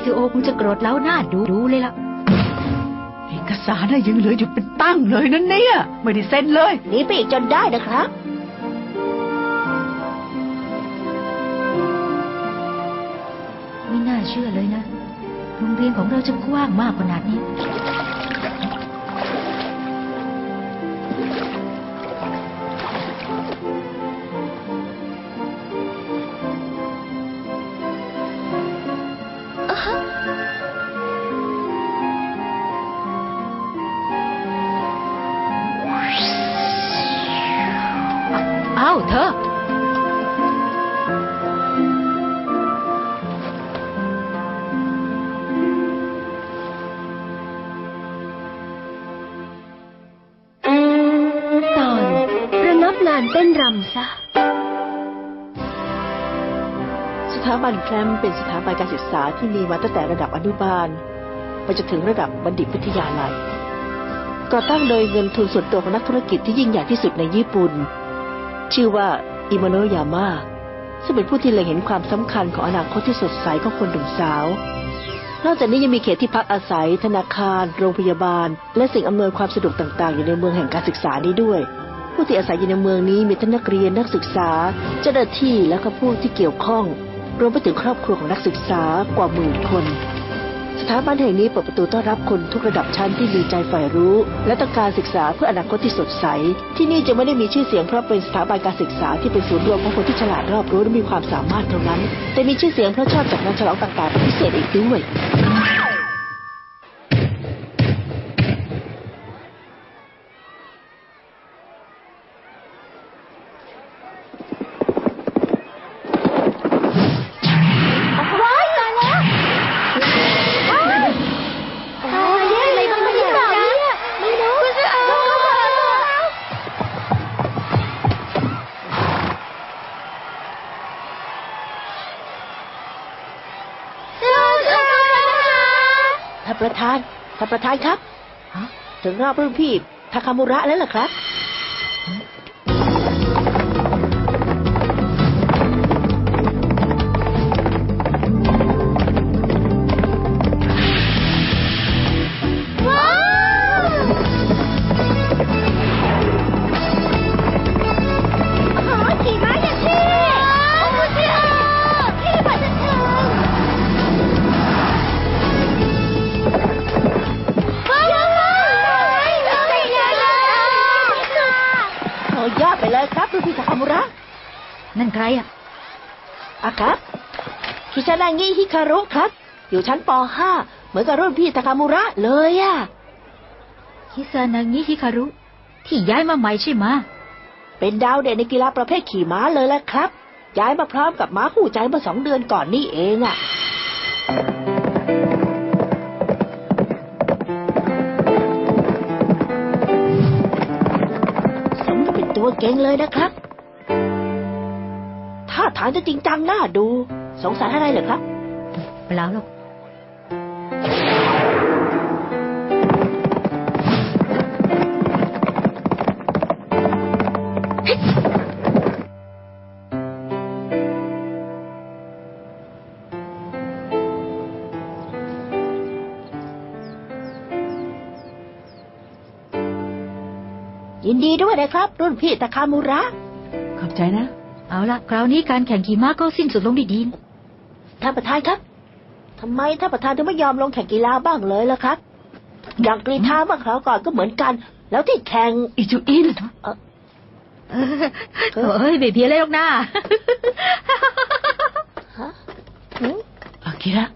นี่ซิโอคงจะโกรธแล้วหน้าดูดูเลยล่ะ เอกสารน่ะยังเหลืออยู่เป็นตั้งเลยนั่นเนี่ย ไม่ได้เซ็นเลย หนีไปอีกจนได้นะครับ ไม่น่าเชื่อเลยนะ โรงเรียนของเราจะกว้างมากขนาดนี้ บันแคมเป็นสถาบันการศึกษาที่มีมาตั้งแต่ระดับอนุบาลไปจนถึงระดับบัณฑิตวิทยาลัย ก่อตั้งโดยเงินทุนส่วนตัวของนักธุรกิจที่ยิ่งใหญ่ที่สุดในญี่ปุ่น ชื่อว่าอิโมโนยาม่าซึ่งเป็นผู้ที่เล็งเห็นความสำคัญของอนาคตที่สดใสของคนหนุ่มสาว นอกจากนี้ยังมีเขตที่พักอาศัย ธนาคาร โรงพยาบาล และสิ่งอำนวยความสะดวกต่างๆ อยู่ในเมืองแห่งการศึกษานี้ด้วย ผู้ที่อาศัยอยู่ในเมืองนี้มีทั้งนักเรียนนักศึกษา เจ้าหน้าที่และก็ผู้ที่เกี่ยวข้อง รวมไปถึงครอบครัวของนักศึกษากว่าหมื่นคน สถาบันแห่งนี้เปิดประตูต้อนรับคนทุกระดับชั้นที่มีใจใฝ่รู้ และต้องการศึกษาเพื่ออนาคตที่สดใส ที่นี่จะไม่ได้มีชื่อเสียงเพราะเป็นสถาบันการศึกษาที่เป็นศูนย์รวมของคนที่ฉลาดรอบรู้และมีความสามารถเท่านั้น แต่มีชื่อเสียงเพราะชอบจัดงานฉลองต่างๆเป็นพิเศษอีกด้วยานประธานท่านประธานครับ ถึงรอบรุ่นพี่ทาคามุระแล้วเหรอครับ งิฮิคารุครับ อยู่ชั้นป .5 เหมือนกับรุ่นพี่ทาคามุระเลยอะฮิซานางิฮิคารุ ที่ย้ายมาใหม่ใช่ไหมะเป็นดาวเด่นในกีฬาประเภทขี่ม้าเลยแหละครับ ย้ายมาพร้อมกับม้าคู่ใจเมื่อสองเดือนก่อนนี่เองอะสมกับเป็นตัวเก่งเลยนะครับท่าทางจะจริงจังน่าดู สงสัยอะไรเหรอครับ เปล่าหรอกยินดีด้วยนะครับ รุ่นพี่ตะคามุระ ขอบใจนะ เอาละคราวนี้การแข่งขี่ม้าก็สิ้นสุดลงด้วยดีนะ ท่านประธานครับทำไมท่านประธานถึงไม่ยอมลงแข่งกีฬาบ้างเลยล่ะครับ อย่างกรีธาเมื่อคราวก่อนก็เหมือนกัน แล้วที่แข่ง อิจูอินเออเอ้ยไม่เพี้ยนเลยหรอกนะฮะหืมอากิระ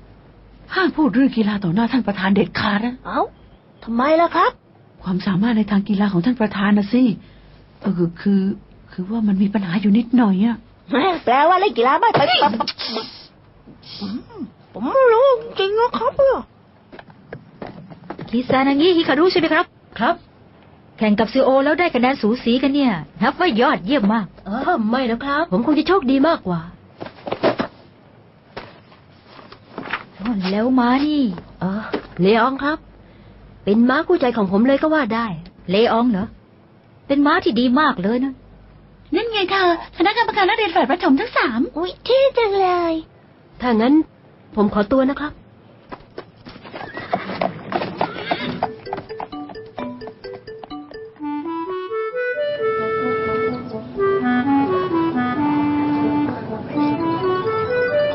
ห้ามพูดเรื่องกีฬาต่อหน้าท่านประธานเด็ดขาดนะ เอ้าทำไมล่ะครับ ความสามารถในทางกีฬาของท่านประธานนะสิเออคือ คือว่ามันมีปัญหาอยู่นิดหน่อยอะ แม่แปลว่าเล่นกีฬาไม่เป็น ผมไม่รู้จริงนะครับเนี่ยฮิซานางิฮิคารุใช่ไหมครับ ครับ แข่งกับซีโอแล้วได้คะแนนสูสีกันเนี่ยนับว่ายอดเยี่ยมมาก เออไม่แล้วครับ ผมคงจะโชคดีมากกว่าอ๋อแล้วม้านี่ เออเลอองครับ เป็นม้าคู่ใจของผมเลยก็ว่าได้ เลอองเหรอ เป็นม้าที่ดีมากเลยนะ นั่นไงเธอ คณะกรรมการนักเรียนฝ่ายประถมทั้งสาม อุ้ยเท่จังเลย ถ้างั้น ผมขอตัวนะครับ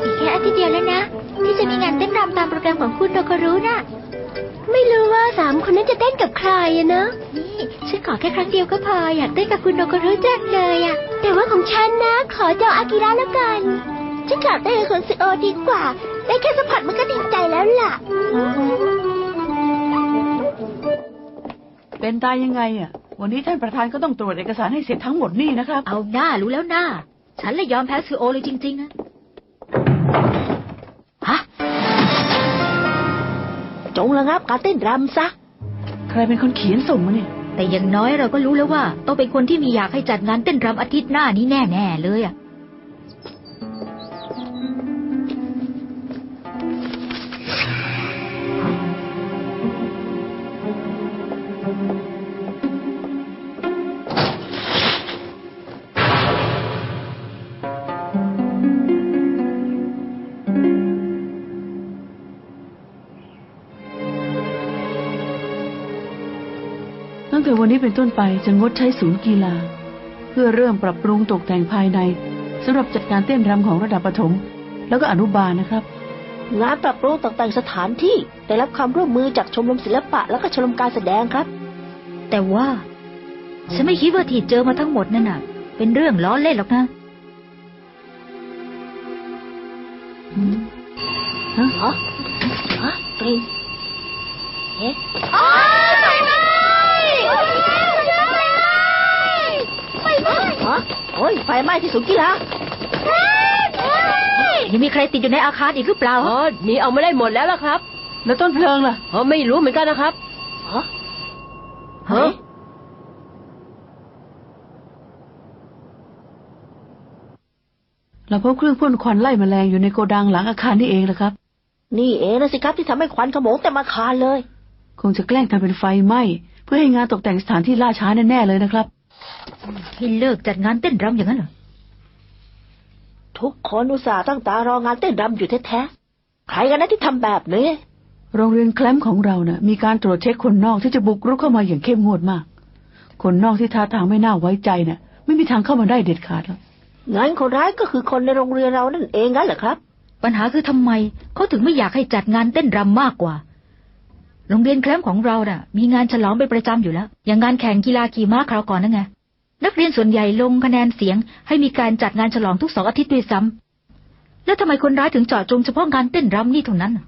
อีกแค่อาทิตย์เดียวแล้วนะ ที่จะมีงานเต้นรำตามโปรแกรมของคุณโดกคารุน่ะ ไม่รู้ว่าสามคนนั้นจะเต้นกับใครอะเนอะนี่ฉันขอแค่ครั้งเดียวก็พออยากเต้นกับคุณโดกคารุจังเลยอะแต่ว่าของฉันนะ ขอเจ้าอากิระแล้วกัน ฉันขอเต้นกับคุณซิโอดีกว่า ได้แค่สัมผัสมันก็ดีใจแล้วล่ะ เป็นตายยังไงอะ วันนี้ท่านประธานก็ต้องตรวจเอกสารให้เสร็จทั้งหมดนี่นะครับ เอาหน้ารู้แล้วหน้า ฉันเลยยอมแพ้ซูโอเลยจริง ๆ นะฮะจงระงับการเต้นรำซะ ใครเป็นคนเขียนส่งมาเนี่ย แต่อย่างน้อยเราก็รู้แล้วว่า ต้องเป็นคนที่มีอยากให้จัดงานเต้นรำอาทิตย์หน้านี้แน่ ๆ เลยอะ แต่วันนี้เป็นต้นไปจะงดใช้ศูนย์กีฬา เพื่อเริ่มปรับปรุงตกแต่งภายในสำหรับจัดการเต้นรำของระดับประถม แล้วก็อนุบาลนะครับ งานปรับปรุงตกแต่งสถานที่ได้รับความร่วมมือจากชมรมศิลปะ และก็ชมรมการแสดงครับ แต่ว่า ฉันไม่คิดว่าที่เจอมาทั้งหมดนั่นน่ะ เป็นเรื่องล้อเล่นหรอกนะฮะฮะกริงเอ๊ะ อ๋อไฟไหม้ไฟไหม้ ฮะโอ้ยไฟไหม้ที่ศูนย์กีฬายังมีใครติดอยู่ในอาคารอีกหรือเปล่าอ๋อหนีเอาไม่ได้หมดแล้วล่ะครับ แล้วต้นเพลิงล่ะอ๋อไม่รู้เหมือนกันนะครับฮะฮะเราพบเครื่องพ่นควันไล่แมลงอยู่ในโกดังหลังอาคารนี่เองแหละครับ นี่เองนะสิครับที่ทำให้ควันขโมงเต็มอาคารเลย คงจะแกล้งทำเป็นไฟไหม้เพื่อให้งานตกแต่งสถานที่ล่าช้าแน่ๆเลยนะครับ ให้เลิกจัดงานเต้นรำอย่างนั้นเหรอ ทุกคนอุตส่าห์ตั้งตารองานเต้นรำอยู่แท้ๆ ใครกันนะที่ทำแบบนี้ โรงเรียนแคลมป์ของเราเนะ่ะ มีการตรวจเช็คคนนอกที่จะบุกรุกเข้ามาอย่างเข้มงวดมาก คนนอกที่ท่าทางไม่น่าไว้ใจเนะ่ะ ไม่มีทางเข้ามาได้เด็ดขาดหรอกงั้นคนร้ายก็คือคนในโรงเรียนเรานั่นเองงั้นเหรอครับ ปัญหาคือทำไมเขาถึงไม่อยากให้จัดงานเต้นรำมากกว่าโรงเรียนแคลมป์ของเราน่ะ มีงานฉลองเป็นประจำอยู่แล้ว อย่างงานแข่งกีฬาขี่ม้าคราวก่อนนั่นไง นักเรียนส่วนใหญ่ลงคะแนนเสียง ให้มีการจัดงานฉลองทุกสองอาทิตย์ด้วยซ้ำแล้วทำไมคนร้ายถึงเจาะจงเฉพาะงานเต้นรำนี่เท่านั้นน่ะ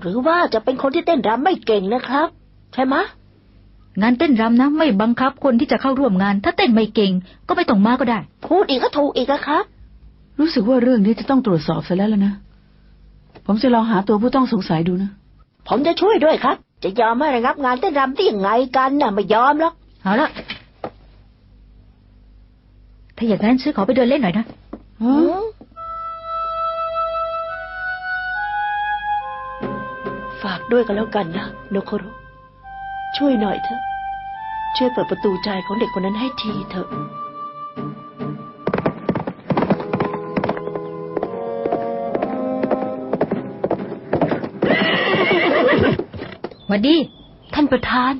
หรือว่าจะเป็นคนที่เต้นรำไม่เก่งนะครับ ใช่ไหมะงานเต้นรำนะ ไม่บังคับคนที่จะเข้าร่วมงาน ถ้าเต้นไม่เก่ง ก็ไม่ต้องมาก็ได้ พูดอีกก็ถูกอีกนะครับ รู้สึกว่าเรื่องนี้จะต้องตรวจสอบเสร็จแล้วแล้วนะ ผมจะลองหาตัวผู้ต้องสงสัยดูนะ ผมจะช่วยด้วยครับ จะยอมให้ระงับงานเต้นรำได้ยังไงกันน่ะไม่ยอมหรอกเอาละ ถ้าอย่างนั้นซื้อขอไปเดินเล่นหน่อยนะอืมฝากด้วยกันแล้วกันนะโนโคโรช่วยหน่อยเถอะ ช่วยเปิดประตูใจของเด็กคนนั้นให้ทีเถอะหวัดดี ท่านประธาน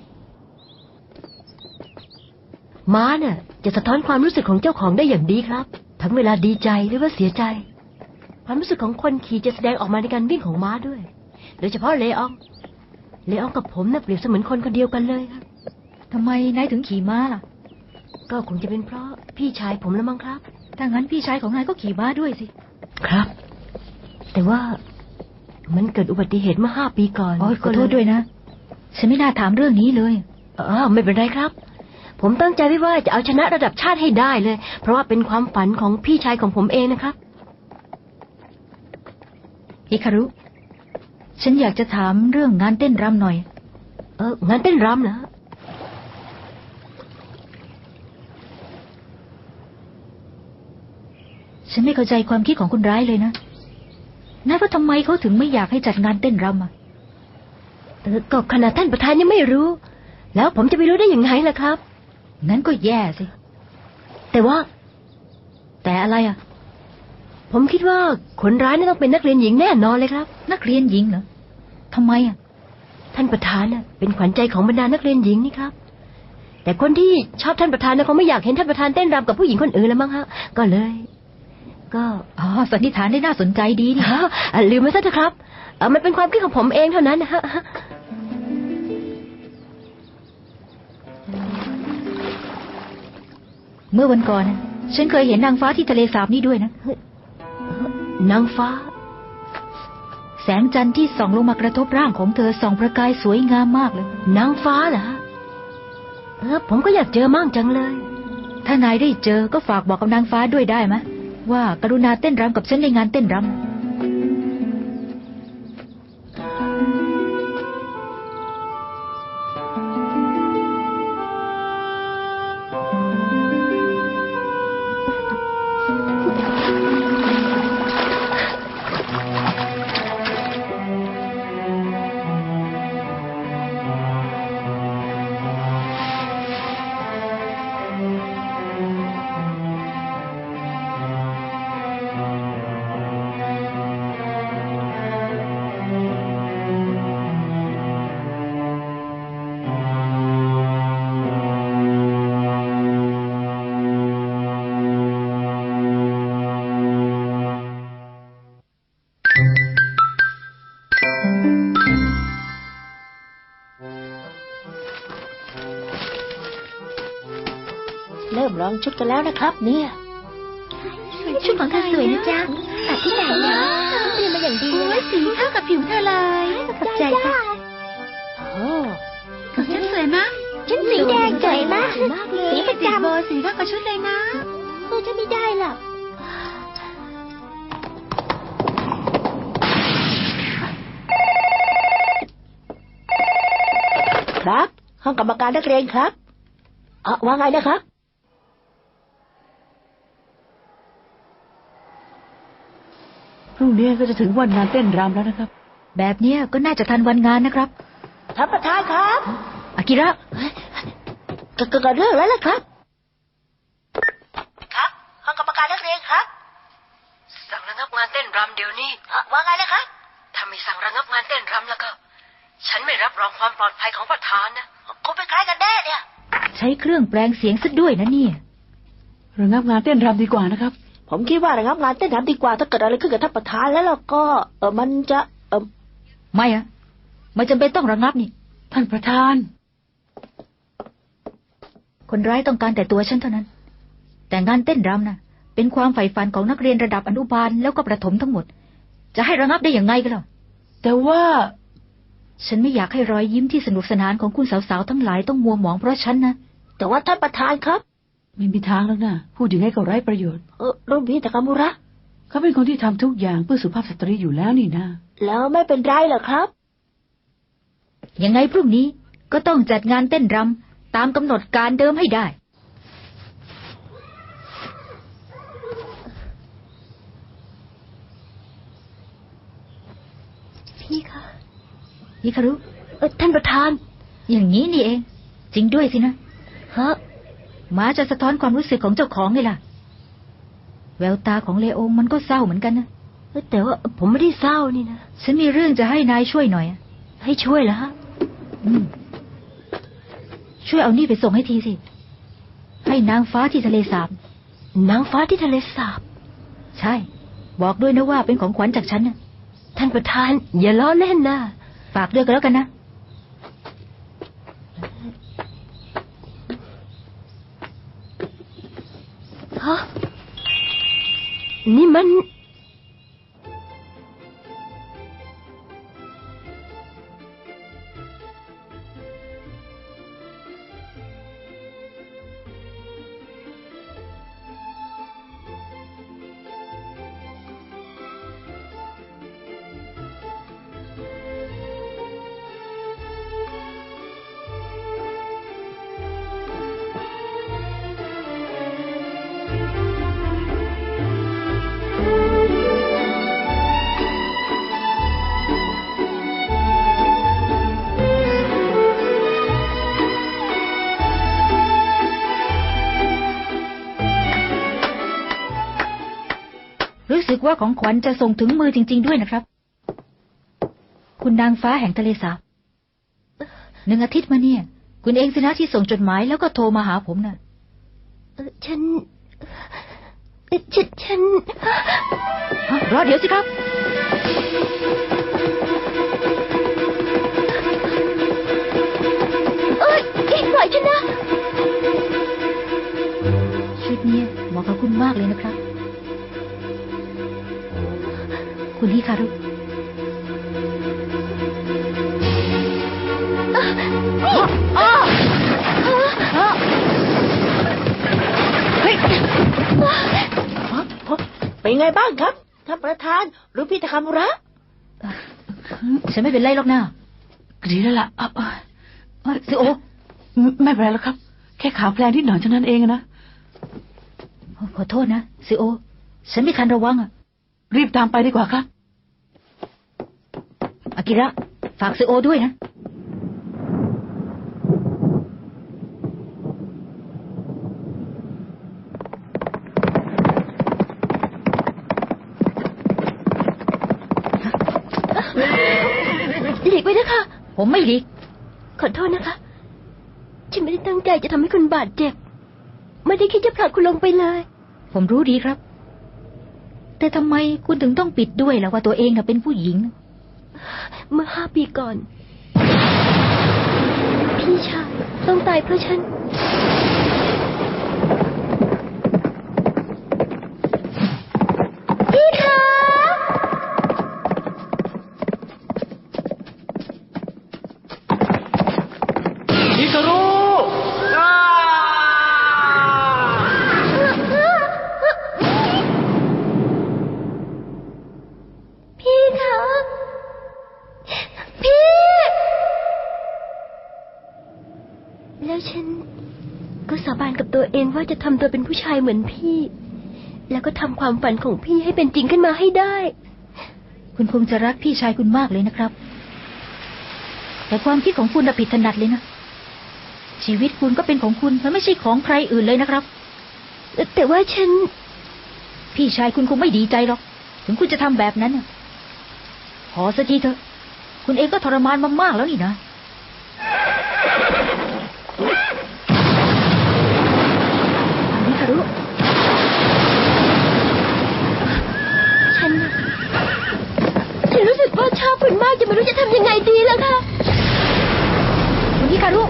ม้าเนี่ยจะสะท้อนความรู้สึกของเจ้าของได้อย่างดีครับ ทั้งเวลาดีใจหรือว่าเสียใจ ความรู้สึกของคนขี่จะแสดงออกมาในการวิ่งของม้าด้วย โดยเฉพาะเลออง เลอองกับผมเนี่ยเปรียบเสมือนคนคนเดียวกันเลยครับทำไมนายถึงขี่ม้าล่ะ ก็คงจะเป็นเพราะพี่ชายผมแล้วมั้งครับ ถ้างั้นพี่ชายของนายก็ขี่ม้าด้วยสิ ครับ แต่ว่ามันเกิดอุบัติเหตุเมื่อห้าปีก่อนโอ้ยขอโทษด้วยนะ ฉันไม่น่าถามเรื่องนี้เลยเออไม่เป็นไรครับ ผมตั้งใจไว้ว่าจะเอาชนะระดับชาติให้ได้เลย เพราะว่าเป็นความฝันของพี่ชายของผมเองนะครับฮิคารุ ฉันอยากจะถามเรื่องงานเต้นรำหน่อย เอองานเต้นรำนะฉันไม่เข้าใจความคิดของคุณร้ายเลยนะนายว่าทำไมเขาถึงไม่อยากให้จัดงานเต้นรำอะเออก็ขนาดท่านประธานยังไม่รู้ แล้วผมจะไปรู้ได้ยังไงล่ะครับ งั้นก็แย่สิ แต่ว่า แต่อะไรอะ ผมคิดว่าคนร้ายน่าต้องเป็นนักเรียนหญิงแน่นอนเลยครับ นักเรียนหญิงเหรอทำไมอะ ท่านประธานน่ะเป็นขวัญใจของบรรดานักเรียนหญิงนี่ครับ แต่คนที่ชอบท่านประธานน่ะคงไม่อยากเห็นท่านประธานเต้นรำกับผู้หญิงคนอื่นแล้วมั้งฮะ ก็เลย ก็อ๋อสันนิษฐานได้น่าสนใจดีนี่ อ้าวอะลืมไปซะเถอะครับเอ่อมันเป็นความคิดของผมเองเท่านั้นนะฮะ เมื่อวันก่อนน่ะฉันเคยเห็นนางฟ้าที่ทะเลสาบนี่ด้วยนะ นางฟ้า แสงจันทร์ที่ส่องลงมากระทบร่างของเธอส่องประกายสวยงามมากเลย นางฟ้าเหรอฮะเออผมก็อยากเจอมั่งจังเลย ถ้านายได้เจอก็ฝากบอกกับนางฟ้าด้วยได้ไหมว่า กรุณาเต้นรำกับฉันในงานเต้นรำ ชุดกันแล้วนะครับ เนี่ย ชุดของเธอสวยนะจ๊ะตัดที่ไหนนะเตรียมมาอย่างดีเลยสีเข้ากับผิวเธอเลยขอบใจจ้ะโอ้ของฉันสวยมากฉันสีแดงสวยมากสีประจำโบสีเข้ากับชุดเลยนะโอ้จะไม่ได้หรอกครับ ห้องกรรมการนักเรียนครับ เอ่อว่าไงนะครับ รุ่งนี้ก็จะถึงวันงานเต้นรำแล้วนะครับ แบบเนี้ยก็น่าจะทันวันงานนะครับท่านประธานครับอากิระเกิดเกิดเรื่องแล้วล่ะครับ ครับห้องกรรมการนักเรียนครับ สั่งระงับงานเต้นรำเดี๋ยวนี้เอ่อว่าไงนะครับถ้าไม่สั่งระงับงานเต้นรำแล้วก็ ฉันไม่รับรองความปลอดภัยของประธานนะคุณเป็นใครกันแน่เนี่ย ใช้เครื่องแปลงเสียงซะด้วยนะเนี่ยระงับงานเต้นรำดีกว่านะครับ ผมคิดว่าระงับงานเต้นรำดีกว่าถ้าเกิดอะไรขึ้นกับท่านประธานแล้วเราก็เออมันจะ เออไม่อะไม่จำเป็นต้องระงับนี่ ท่านประธาน คนร้ายต้องการแต่ตัวฉันเท่านั้น แต่งานเต้นรำน่ะ เป็นความใฝ่ฝันของนักเรียนระดับอนุบาลแล้วก็ประถมทั้งหมด จะให้ระงับได้อย่างไงกันล่ะแต่ว่า ฉันไม่อยากให้รอยยิ้มที่สนุกสนานของคุณสาวๆทั้งหลายต้องมัวหมองเพราะฉันนะแต่ว่าท่านประธานครับ ไม่มีทางแล้วนะพูดอย่างนี้ก็ไร้ประโยชน์ เออรุ่นพี่ตะกามุระ เขาเป็นคนที่ทำทุกอย่างเพื่อสุภาพสตรีอยู่แล้วนี่นะแล้วไม่เป็นไรเหรอครับ ยังไงพรุ่งนี้ก็ต้องจัดงานเต้นรำตามกำหนดการเดิมให้ได้ พี่คะฮิคารุ เออท่านประธาน อย่างนี้นี่เอง จริงด้วยสินะ ฮะห มาจะสะท้อนความรู้สึกของเจ้าของไงล่ะ แววตาของเลโอมันก็เศร้าเหมือนกันนะเออแต่ว่าผมไม่ได้เศร้านี่นะ ฉันมีเรื่องจะให้นายช่วยหน่อยอะให้ช่วยเหรอฮะอืมช่วยเอานี่ไปส่งให้ทีสิ ให้นางฟ้าที่ทะเลสาบ นางฟ้าที่ทะเลสาบ ใช่ บอกด้วยนะว่าเป็นของขวัญจากฉันนะท่านประธาน อย่าล้อเล่นนะ ฝากด้วยกันแล้วกันนะ ฮะ นี่มั ว่าของขวัญจะส่งถึงมือจริง ๆ ด้วยนะครับ คุณนางฟ้าแห่งทะเลสาบหนึ่งอาทิตย์มาเนี่ย คุณเองสินะที่ส่งจดหมายแล้วก็โทรมาหาผมน่ะเออฉันฉันฉันฮะรอเดี๋ยวสิครับเอ้ยเอ้ยปล่อยฉันนะ ชุดเนี้ยเหมาะกับคุณมากเลยนะครับ คุณฮิคารุเป็นไงบ้างครับท่านประธานหรือพี่ตะคามุระฉันไม่เป็นไรหรอกนะดีแล้วล่ะเอาเอาเอาซิโอไม่เป็นไรแล้วครับ แค่ขาแพลงที่หน่อยเท่านั้นเองนะขอโทษนะซิโอ ฉันไม่ทันระวังอะรีบตามไปดีกว่าครับ อากิระ ฝากซิโอด้วยนะ หลีกไว้นะคะ ผมไม่หลีก ขอโทษนะคะ ฉันไม่ได้ตั้งใจจะทำให้คุณบาดเจ็บ ไม่ได้คิดจะผลักคุณลงไปเลย ผมรู้ดีครับ แต่ทำไมคุณถึงต้องปิดด้วยล่ะว่าตัวเองน่ะเป็นผู้หญิง เมื่อห้าปีก่อน พี่ชายต้องตายเพราะฉัน พี่คะ ฮิคารุ พี่คะพี่ แล้วฉันก็สาบานกับตัวเองว่าจะทำตัวเป็นผู้ชายเหมือนพี่ แล้วก็ทำความฝันของพี่ให้เป็นจริงขึ้นมาให้ได้ คุณคงจะรักพี่ชายคุณมากเลยนะครับ แต่ความคิดของคุณน่ะผิดถนัดเลยนะ ชีวิตคุณก็เป็นของคุณมันไม่ใช่ของใครอื่นเลยนะครับ แต่ว่าฉัน พี่ชายคุณคงไม่ดีใจหรอก ถึงคุณจะทำแบบนั้นน่ะพอสักทีเถอะ คุณเองก็ทรมานมามากแล้วนี่นะ นี่คารุ ฉัน ฉั นรู้สึกว่าชอบคุณมากจะไม่รู้จะทำยังไงดีแล้วค่ะคุณฮิคารุ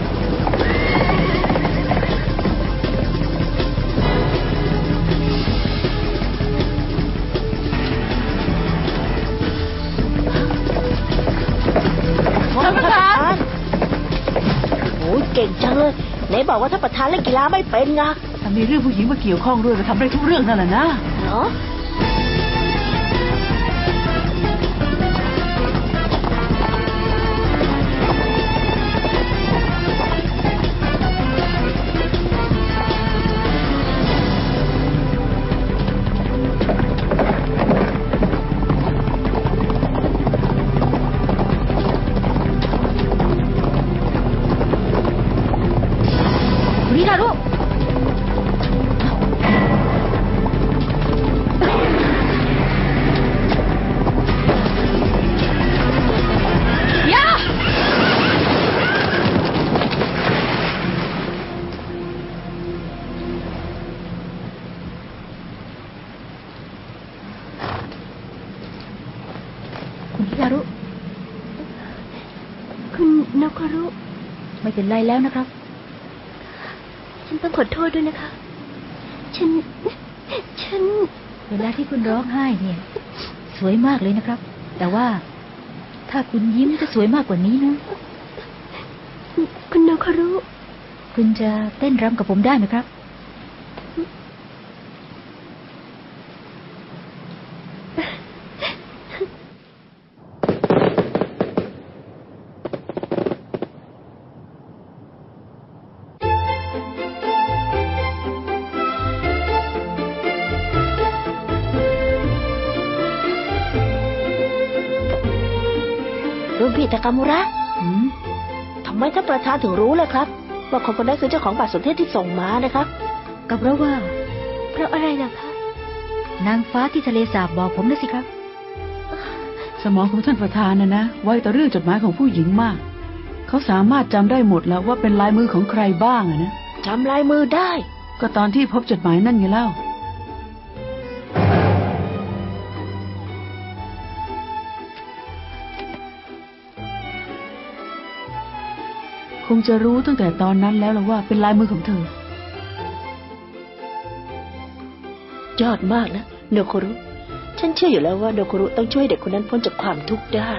ท่านประธานโอ้ยเก่งจังเลยไหนบอกว่าท่านประธานเล่นกีฬาไม่เป็นไงถ้ามีเรื่องผู้หญิงมาเกี่ยวข้องด้วยก็ทำได้ทุกเรื่องนั่นแหละนะ เหรอ ไม่เป็นไรแล้วนะครับ ฉันต้องขอโทษด้วยนะคะ ฉัน ฉัน เวลาที่คุณร้องไห้เนี่ย สวยมากเลยนะครับ แต่ว่าถ้าคุณยิ้มจะสวยมากกว่านี้นะ คุณนกรุ คุณจะเต้นรำกับผมได้ไหมครับ รุ่นพี่ตะคามุระอืมทำไมท่านประธานถึงรู้ล่ะครับ ว่าคนคนนั้นคือเจ้าของบัตรสนเทศที่ส่งมานะครับ ก็เพราะว่า เพราะอะไรล่ะคะ นางฟ้าที่ทะเลสาบบอกผมนะสิครับ สมองของท่านประธานนะนะไวต่อเรื่องจดหมายของผู้หญิงมาก เขาสามารถจำได้หมดแล้วว่าเป็นลายมือของใครบ้างอะนะ จำลายมือได้ ก็ตอนที่พบจดหมายนั่นไงเล่า งจะรู้ตั้งแต่ตอนนั้นแล้วละว่าเป็นลายมือของเธอ ยอดมากนะโนโครุ ฉันเชื่ออยู่แล้วว่าโนโครุต้องช่วยเด็กคนนั้นพ้นจากความทุกข์ได้